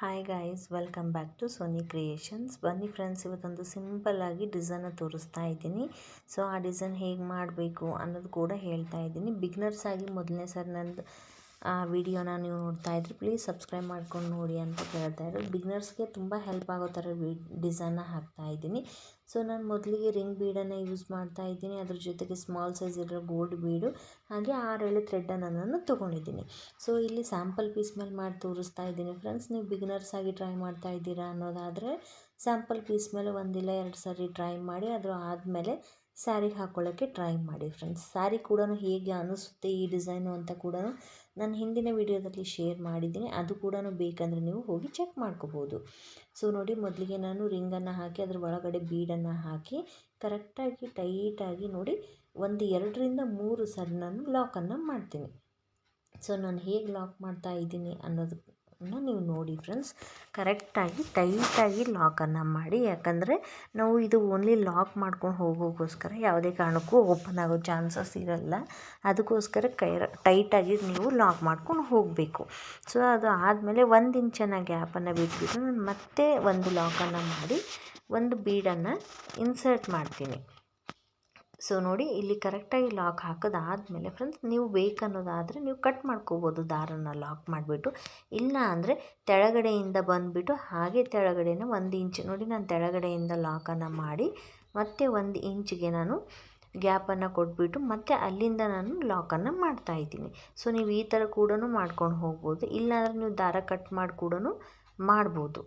Hi guys welcome back to Soni creations ಬನ್ನಿ friends ಇವತ್ತೊಂದು ಸಿಂಪಲ್ಲಾಗಿ ಡಿಸೈನ ತೋರಿಸ್ತಾ ಇದ್ದೀನಿ. ಸೊ ಆ ಡಿಸೈನ್ ಹೇಗೆ ಮಾಡಬೇಕು ಅನ್ನೋದು ಕೂಡ ಹೇಳ್ತಾ ಇದ್ದೀನಿ. ಬಿಗ್ನರ್ಸ್ ಆಗಿ ಮೊದಲನೇ ಸರ್ ನಂದು ಆ ವಿಡಿಯೋನ ನೀವು ನೋಡ್ತಾ ಇದ್ರೆ ಪ್ಲೀಸ್ ಸಬ್ಸ್ಕ್ರೈಬ್ ಮಾಡ್ಕೊಂಡು ನೋಡಿ ಅಂತ ಕೇಳ್ತಾ ಇರೋದು ಬಿಗ್ನರ್ಸ್ಗೆ ತುಂಬ ಹೆಲ್ಪ್ ಆಗೋ ಥರ ವಿ ಡಿಸೈನ್ನ ಹಾಕ್ತಾ ಇದ್ದೀನಿ. ಸೊ ನಾನು ಮೊದಲಿಗೆ ರಿಂಗ್ ಬೀಡನ್ನು ಯೂಸ್ ಮಾಡ್ತಾ ಇದ್ದೀನಿ. ಅದ್ರ ಜೊತೆಗೆ ಸ್ಮಾಲ್ ಸೈಜ್ ಇರೋ ಗೋಲ್ಡ್ ಬೀಡು ಹಾಗೆ ಆರೇಳು ಥ್ರೆಡ್ಡನ್ನು ನಾನು ತೊಗೊಂಡಿದ್ದೀನಿ. ಸೊ ಇಲ್ಲಿ ಸ್ಯಾಂಪಲ್ ಪೀಸ್ ಮೇಲೆ ಮಾಡಿ ತೋರಿಸ್ತಾ ಇದ್ದೀನಿ. ಫ್ರೆಂಡ್ಸ್ ನೀವು ಬಿಗ್ನರ್ಸ್ ಆಗಿ ಟ್ರೈ ಮಾಡ್ತಾ ಇದ್ದೀರಾ ಅನ್ನೋದಾದರೆ ಸ್ಯಾಂಪಲ್ ಪೀಸ್ ಮೇಲೆ ಒಂದಿಲ್ಲ, ಎರಡು ಸಾರಿ ಟ್ರೈ ಮಾಡಿ ಅದು ಆದಮೇಲೆ ಸ್ಯಾರಿ ಹಾಕೊಳ್ಳೋಕ್ಕೆ ಟ್ರೈ ಮಾಡಿ ಫ್ರೆಂಡ್ಸ್ ಸ್ಯಾರಿ ಕೂಡ ಹೇಗೆ ಅನಿಸುತ್ತೆ ಈ ಡಿಸೈನು ಅಂತ ಕೂಡ ನಾನು ಹಿಂದಿನ ವಿಡಿಯೋದಲ್ಲಿ ಶೇರ್ ಮಾಡಿದ್ದೀನಿ. ಅದು ಕೂಡ ಬೇಕಂದರೆ ನೀವು ಹೋಗಿ ಚೆಕ್ ಮಾಡ್ಕೋಬೋದು. ಸೊ, ನೋಡಿ, ಮೊದಲಿಗೆ ನಾನು ರಿಂಗನ್ನು ಹಾಕಿ, ಅದರ ಒಳಗಡೆ ಬೀಡನ್ನು ಹಾಕಿ, ಕರೆಕ್ಟಾಗಿ, ಟೈಟಾಗಿ ನೋಡಿ, ಒಂದು ಎರಡರಿಂದ ಮೂರು ಸರ್ ನಾನು ಲಾಕನ್ನು ಮಾಡ್ತೀನಿ. ಸೊ, ನಾನು ಹೇಗೆ ಲಾಕ್ ಮಾಡ್ತಾ ಇದ್ದೀನಿ ಅನ್ನೋದು ನೀವು ನೋಡಿ ಫ್ರೆಂಡ್ಸ್ ಕರೆಕ್ಟಾಗಿ ಟೈಟಾಗಿ ಲಾಕನ್ನು ಮಾಡಿ, ಯಾಕಂದರೆ ನಾವು ಇದು ಓನ್ಲಿ ಲಾಕ್ ಮಾಡ್ಕೊಂಡು ಹೋಗೋಕ್ಕೋಸ್ಕರ ಯಾವುದೇ ಕಾರಣಕ್ಕೂ ಓಪನ್ ಆಗೋ ಚಾನ್ಸಸ್ ಇರಲ್ಲ. ಅದಕ್ಕೋಸ್ಕರ ಕೈ ಟೈಟಾಗಿ ನೀವು ಲಾಕ್ ಮಾಡ್ಕೊಂಡು ಹೋಗಬೇಕು. ಸೊ ಅದು ಆದಮೇಲೆ ಒಂದು ಇಂಚನ ಗ್ಯಾಪನ್ನು ಬಿಟ್ಬಿಟ್ಟು ನಾನು ಮತ್ತೆ ಒಂದು ಲಾಕನ್ನು ಮಾಡಿ, ಒಂದು ಬೀಡನ್ನು ಇನ್ಸರ್ಟ್ ಮಾಡ್ತೀನಿ. ಸೊ ನೋಡಿ ಇಲ್ಲಿ ಕರೆಕ್ಟಾಗಿ ಲಾಕ್ ಹಾಕೋದಾದಮೇಲೆ ಫ್ರೆಂಡ್ಸ್ ನೀವು ಬೇಕನ್ನೋದಾದರೆ ನೀವು ಕಟ್ ಮಾಡ್ಕೋಬೋದು ದಾರನ ಲಾಕ್ ಮಾಡಿಬಿಟ್ಟು. ಇಲ್ಲ ಅಂದರೆ ತೆಳಗಡೆಯಿಂದ ಬಂದುಬಿಟ್ಟು ಹಾಗೆ ತೆಳಗಡೆನ ಒಂದು ಇಂಚ್ ನೋಡಿ ನಾನು ತೆಳಗಡೆಯಿಂದ ಲಾಕನ್ನು ಮಾಡಿ ಮತ್ತೆ ಒಂದು ಇಂಚಿಗೆ ನಾನು ಗ್ಯಾಪನ್ನು ಕೊಟ್ಬಿಟ್ಟು ಮತ್ತೆ ಅಲ್ಲಿಂದ ನಾನು ಲಾಕನ್ನು ಮಾಡ್ತಾಯಿದ್ದೀನಿ ಸೊ ನೀವು ಈ ಥರ ಕೂಡ ಮಾಡ್ಕೊಂಡು ಹೋಗ್ಬೋದು. ಇಲ್ಲಾಂದರೆ ನೀವು ದಾರ ಕಟ್ ಮಾಡಿ ಕೂಡ ಮಾಡ್ಬೋದು.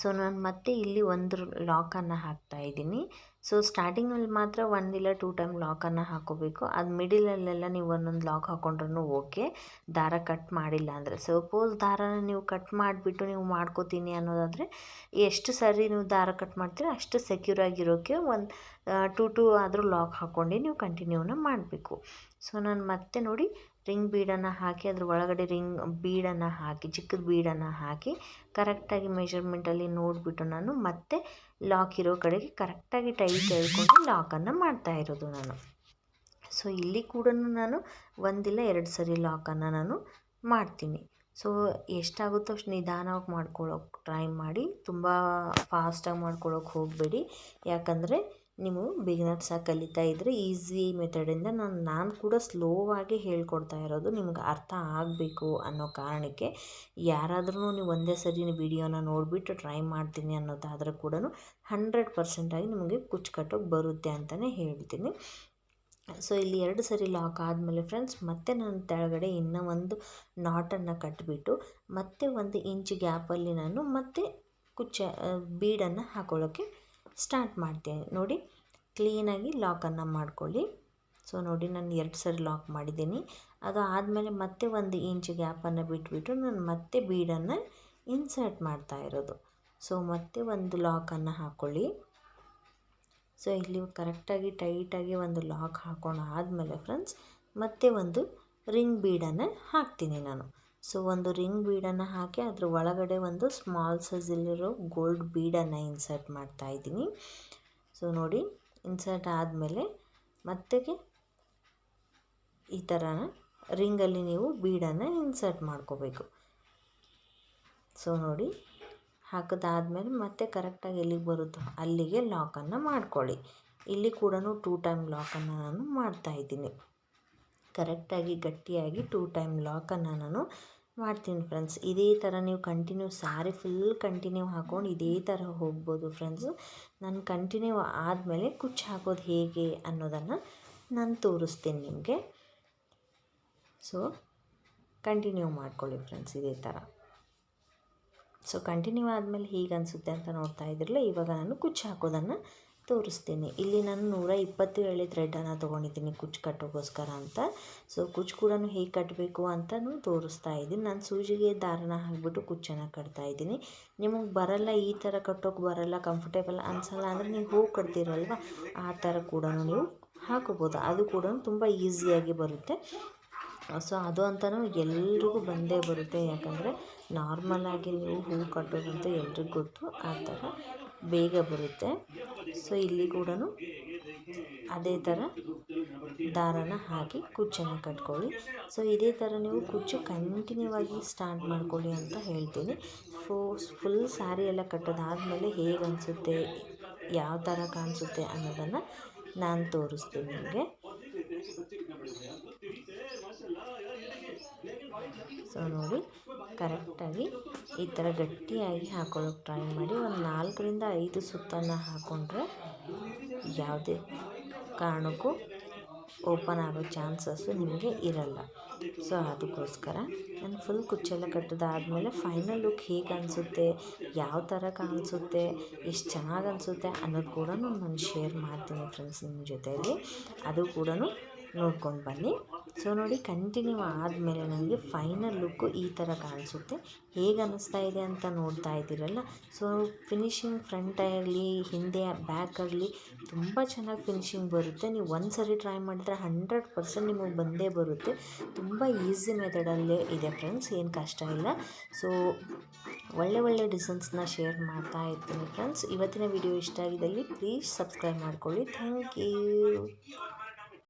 ಸೊ ನಾನು ಮತ್ತೆ ಇಲ್ಲಿ ಒಂದು ಲಾಕನ್ನು ಹಾಕ್ತಾಯಿದ್ದೀನಿ ಸೊ ಸ್ಟಾರ್ಟಿಂಗಲ್ಲಿ ಮಾತ್ರ ಒಂದಿಲ್ಲ ಟೂ ಟೈಮ್ ಲಾಕನ್ನು ಹಾಕೋಬೇಕು. ಅದು ಮಿಡಿಲಲ್ಲೆಲ್ಲ ನೀವು ಒಂದೊಂದು ಲಾಕ್ ಹಾಕೊಂಡ್ರೂ ಓಕೆ ದಾರ ಕಟ್ ಮಾಡಿಲ್ಲ ಅಂದರೆ. ಸಪೋಸ್ ದಾರನ ನೀವು ಕಟ್ ಮಾಡಿಬಿಟ್ಟು ನೀವು ಮಾಡ್ಕೋತೀನಿ ಅನ್ನೋದಾದರೆ, ಎಷ್ಟು ಸರಿ ನೀವು ದಾರ ಕಟ್ ಮಾಡ್ತೀರ ಅಷ್ಟು ಸೆಕ್ಯೂರ್ ಆಗಿರೋಕ್ಕೆ ಒಂದು ಟೂ ಟೂ ಆದರೂ ಲಾಕ್ ಹಾಕ್ಕೊಂಡು ನೀವು ಕಂಟಿನ್ಯೂನ ಮಾಡಬೇಕು. ಸೊ ನಾನು ಮತ್ತೆ ನೋಡಿ ರಿಂಗ್ ಬೀಡನ್ನು ಹಾಕಿ, ಅದ್ರ ಒಳಗಡೆ ರಿಂಗ್ ಬೀಡನ್ನು ಹಾಕಿ, ಚಿಕ್ಕದ ಬೀಡನ್ನು ಹಾಕಿ ಕರೆಕ್ಟಾಗಿ ಮೆಷರ್ಮೆಂಟಲ್ಲಿ ನೋಡಿಬಿಟ್ಟು ನಾನು ಮತ್ತೆ ಲಾಕ್ ಇರೋ ಕಡೆಗೆ ಕರೆಕ್ಟಾಗಿ ಟೈಟ್ ಹೇಳ್ಕೊಂಡು ಲಾಕನ್ನು ಮಾಡ್ತಾ ಇರೋದು ನಾನು. ಸೊ ಇಲ್ಲಿ ಕೂಡ ನಾನು ಒಂದಿಲ್ಲ ಎರಡು ಸರಿ ಲಾಕನ್ನು ನಾನು ಮಾಡ್ತೀನಿ. ಸೊ ಎಷ್ಟಾಗುತ್ತೋ ಅಷ್ಟು ನಿಧಾನವಾಗಿ ಮಾಡ್ಕೊಳ್ಳೋಕೆ ಟ್ರೈ ಮಾಡಿ, ತುಂಬ ಫಾಸ್ಟಾಗಿ ಮಾಡ್ಕೊಳ್ಳೋಕೆ ಹೋಗಬೇಡಿ. ಯಾಕಂದರೆ ನೀವು ಬಿಗಿನರ್ಸಾಗಿ ಕಲಿತಾ ಇದ್ದರೆ ಈಸಿ ಮೆಥಡಿಂದ ನಾನು ನಾನು ಕೂಡ ಸ್ಲೋವಾಗಿ ಹೇಳ್ಕೊಡ್ತಾ ಇರೋದು ನಿಮ್ಗೆ ಅರ್ಥ ಆಗಬೇಕು ಅನ್ನೋ ಕಾರಣಕ್ಕೆ. ಯಾರಾದ್ರೂ ನೀವು ಒಂದೇ ಸರಿ ವಿಡಿಯೋನ ನೋಡಿಬಿಟ್ಟು ಟ್ರೈ ಮಾಡ್ತೀನಿ ಅನ್ನೋದಾದರೂ ಕೂಡ ಹಂಡ್ರೆಡ್ ಪರ್ಸೆಂಟಾಗಿ ನಿಮಗೆ ಕುಚ್ಚು ಕಟ್ಟೋಕೆ ಬರುತ್ತೆ ಅಂತಲೇ ಹೇಳ್ತೀನಿ. ಸೊ ಇಲ್ಲಿ ಎರಡು ಸರಿ ಲಾಕ್ ಆದಮೇಲೆ ಫ್ರೆಂಡ್ಸ್ ಮತ್ತೆ ನಾನು ತೆಳಗಡೆ ಇನ್ನೂ ಒಂದು ನಾಟನ್ನು ಕಟ್ಟಿಬಿಟ್ಟು ಮತ್ತೆ ಒಂದು ಇಂಚ್ ಗ್ಯಾಪಲ್ಲಿ ನಾನು ಮತ್ತೆ ಕುಚ್ಚ ಬೀಡನ್ನು ಹಾಕೊಳ್ಳೋಕ್ಕೆ ಸ್ಟಾರ್ಟ್ ಮಾಡ್ತೀನಿ. ನೋಡಿ, ಕ್ಲೀನಾಗಿ ಲಾಕನ್ನು ಮಾಡ್ಕೊಳ್ಳಿ. ಸೊ, ನೋಡಿ, ನಾನು ಎರಡು ಸರಿ ಲಾಕ್ ಮಾಡಿದ್ದೀನಿ. ಅದು ಆದಮೇಲೆ ಮತ್ತೆ ಒಂದು ಇಂಚ್ ಗ್ಯಾಪನ್ನು ಬಿಟ್ಬಿಟ್ಟು ನಾನು ಮತ್ತೆ ಬೀಡನ್ನು ಇನ್ಸರ್ಟ್ ಮಾಡ್ತಾ ಇರೋದು. ಸೊ, ಮತ್ತೆ ಒಂದು ಲಾಕನ್ನು ಹಾಕ್ಕೊಳ್ಳಿ ಸೊ, ಇಲ್ಲಿ ಕರೆಕ್ಟಾಗಿ ಟೈಟಾಗಿ ಒಂದು ಲಾಕ್ ಹಾಕೊಂಡು ಆದಮೇಲೆ, ಫ್ರೆಂಡ್ಸ್, ಮತ್ತೆ ಒಂದು ರಿಂಗ್ ಬೀಡನ್ನು ಹಾಕ್ತೀನಿ ನಾನು. ಸೊ ಒಂದು ರಿಂಗ್ ಬೀಡನ್ನು ಹಾಕಿ ಅದ್ರ ಒಳಗಡೆ ಒಂದು ಸ್ಮಾಲ್ ಸೈಜಲ್ಲಿರೋ ಗೋಲ್ಡ್ ಬೀಡನ್ನು ಇನ್ಸರ್ಟ್ ಮಾಡ್ತಾ ಇದ್ದೀನಿ. ಸೊ ನೋಡಿ ಇನ್ಸರ್ಟ್ ಆದಮೇಲೆ ಮತ್ತೆ ಈ ಥರ ರಿಂಗಲ್ಲಿ ನೀವು ಬೀಡನ್ನು ಇನ್ಸರ್ಟ್ ಮಾಡ್ಕೋಬೇಕು. ಸೊ ನೋಡಿ, ಹಾಕಿದಾದ್ಮೇಲೆ ಮತ್ತೆ ಕರೆಕ್ಟಾಗಿ ಎಲ್ಲಿಗೆ ಬರುತ್ತೋ ಅಲ್ಲಿಗೆ ಲಾಕನ್ನು ಮಾಡ್ಕೊಳ್ಳಿ. ಇಲ್ಲಿ ಕೂಡ ಟೂ ಟೈಮ್ ಲಾಕನ್ನು ನಾನು ಮಾಡ್ತಾಯಿದ್ದೀನಿ ಕರೆಕ್ಟಾಗಿ ಗಟ್ಟಿಯಾಗಿ ಟೂ ಟೈಮ್ ಲಾಕನ್ನು ನಾನು ಮಾಡ್ತೀನಿ ಫ್ರೆಂಡ್ಸ್ ಇದೇ ಥರ ನೀವು ಕಂಟಿನ್ಯೂ ಸಾರಿ ಫುಲ್ ಕಂಟಿನ್ಯೂ ಹಾಕೊಂಡು ಇದೇ ಥರ ಹೋಗ್ಬೋದು ಫ್ರೆಂಡ್ಸು ನಾನು ಕಂಟಿನ್ಯೂ ಆದಮೇಲೆ ಕುಚ್ಚು ಹಾಕೋದು ಹೇಗೆ ಅನ್ನೋದನ್ನು ನಾನು ತೋರಿಸ್ತೀನಿ ನಿಮಗೆ. ಸೊ ಕಂಟಿನ್ಯೂ ಮಾಡ್ಕೊಳ್ಳಿ ಫ್ರೆಂಡ್ಸ್ ಇದೇ ಥರ ಸೊ ಕಂಟಿನ್ಯೂ ಆದಮೇಲೆ ಹೀಗೆ ಅನಿಸುತ್ತೆ ಅಂತ ನೋಡ್ತಾ ಇದ್ರಲ್ಲ, ಇವಾಗ ನಾನು ಕುಚ್ಚು ಹಾಕೋದನ್ನು ತೋರಿಸ್ತೀನಿ. ಇಲ್ಲಿ ನಾನು ನೂರ ಇಪ್ಪತ್ತು ಎಳೆ ಥ್ರೆಡನ್ನು ತೊಗೊಂಡಿದ್ದೀನಿ ಕುಚ್ಚು ಕಟ್ಟೋಕ್ಕೋಸ್ಕರ ಅಂತ. ಸೊ ಕುಚ್ಚು ಕೂಡ ಹೇಗೆ ಕಟ್ಟಬೇಕು ಅಂತಲೂ ತೋರಿಸ್ತಾ ಇದ್ದೀನಿ. ನಾನು ಸೂಜಿಗೆ ದಾರನ ಹಾಕಿಬಿಟ್ಟು ಕುಚ್ಚನ್ನು ಕಟ್ತಾ ಇದ್ದೀನಿ. ನಿಮಗೆ ಬರಲ್ಲ, ಈ ಥರ ಕಟ್ಟೋಕೆ ಬರಲ್ಲ ಕಂಫರ್ಟೇಬಲ್ ಅನ್ಸಲ್ಲ ಅಂದರೆ ನೀವು ಹೋಗಿ ಕಟ್ತೀರಲ್ವ, ಆ ಥರ ಕೂಡ ನೀವು ಹಾಕೋಬೋದು. ಅದು ಕೂಡ ತುಂಬ ಈಸಿಯಾಗಿ ಬರುತ್ತೆ. ಸೊ ಅದು ಅಂತಲೂ ಎಲ್ರಿಗೂ ಬಂದೇ ಬರುತ್ತೆ. ಯಾಕಂದರೆ ನಾರ್ಮಲಾಗಿ ನೀವು ಹೂ ಕಟ್ಟೋದಂತೂ ಎಲ್ರಿಗೂ ಗೊತ್ತು. ಆ ಥರ ಬೇಗ ಬರುತ್ತೆ. ಸೊ ಇಲ್ಲಿ ಕೂಡ ಅದೇ ಥರ ದಾರನ ಹಾಕಿ ಕುಚ್ಚನ್ನು ಕಟ್ಕೊಳ್ಳಿ. ಸೊ ಇದೇ ಥರ ನೀವು ಕುಚ್ಚು ಕಂಟಿನ್ಯೂ ಆಗಿ ಸ್ಟಾರ್ಟ್ ಮಾಡ್ಕೊಳ್ಳಿ ಅಂತ ಹೇಳ್ತೀನಿ. ಫೋ, ಫುಲ್ ಸ್ಯಾರಿ ಎಲ್ಲ ಕಟ್ಟೋದಾದಮೇಲೆ ಹೇಗೆ ಅನಿಸುತ್ತೆ, ಯಾವ ಥರ ಕಾಣಿಸುತ್ತೆ ಅನ್ನೋದನ್ನು ನಾನು ತೋರಿಸ್ತೀನಿ ನಿಮಗೆ. ಸೊ ನೋಡಿ, ಕರೆಕ್ಟಾಗಿ ಈ ಥರ ಗಟ್ಟಿಯಾಗಿ ಹಾಕೊಳ್ಳೋಕೆ ಟ್ರೈ ಮಾಡಿ ಒಂದು ನಾಲ್ಕರಿಂದ ಐದು ಸುತ್ತನ್ನು ಹಾಕ್ಕೊಂಡ್ರೆ ಯಾವುದೇ ಕಾರಣಕ್ಕೂ ಓಪನ್ ಆಗೋ ಚಾನ್ಸಸ್ಸು ನಿಮಗೆ ಇರಲ್ಲ. ಸೊ ಅದಕ್ಕೋಸ್ಕರ ನಾನು ಫುಲ್ ಕುಚ್ಚೆಲ್ಲ ಕಟ್ಟೋದಾದಮೇಲೆ ಫೈನಲ್ ಲುಕ್ ಹೇಗೆ ಅನಿಸುತ್ತೆ, ಯಾವ ಥರ ಕಾಣಿಸುತ್ತೆ, ಎಷ್ಟು ಚೆನ್ನಾಗಿ ಅನಿಸುತ್ತೆ ಅನ್ನೋದು ಕೂಡ ನಾನು ಶೇರ್ ಮಾಡ್ತೀನಿ ಫ್ರೆಂಡ್ಸ್ ನಿಮ್ಮ ಜೊತೆಯಲ್ಲಿ. ಅದು ಕೂಡ ನೋಡ್ಕೊಂಡು ಬನ್ನಿ. ಸೊ ನೋಡಿ ಕಂಟಿನ್ಯೂ ಆದಮೇಲೆ ನನಗೆ ಫೈನಲ್ ಲುಕ್ಕು ಈ ಥರ ಕಾಣಿಸುತ್ತೆ. ಹೇಗೆ ಅನ್ನಿಸ್ತಾ ಇದೆ ಅಂತ ನೋಡ್ತಾ ಇದ್ದೀರಲ್ಲ? ಸೊ ಫಿನಿಶಿಂಗ್ ಫ್ರಂಟ್ ಆಗಲಿ ಹಿಂದೆ ಬ್ಯಾಕ್ ಆಗಲಿ ತುಂಬ ಚೆನ್ನಾಗಿ ಫಿನಿಶಿಂಗ್ ಬರುತ್ತೆ. ನೀವು ಒಂದು ಸರಿ ಟ್ರೈ ಮಾಡಿದ್ರೆ ಹಂಡ್ರೆಡ್ ಪರ್ಸೆಂಟ್ ನಿಮಗೆ ಬಂದೇ ಬರುತ್ತೆ. ತುಂಬ ಈಸಿ ಮೆಥಡಲ್ಲೇ ಇದೆ ಫ್ರೆಂಡ್ಸ್ ಏನು ಕಷ್ಟ ಇಲ್ಲ. ಸೊ ಒಳ್ಳೆ ಒಳ್ಳೆ ಡಿಸೈನ್ಸ್ನ ಶೇರ್ ಮಾಡ್ತಾ ಇರ್ತೀನಿ ಫ್ರೆಂಡ್ಸ್ ಇವತ್ತಿನ ವಿಡಿಯೋ ಇಷ್ಟ ಆಗಿದ್ದಲ್ಲಿ ಪ್ಲೀಸ್ ಸಬ್ಸ್ಕ್ರೈಬ್ ಮಾಡ್ಕೊಳ್ಳಿ. Thank you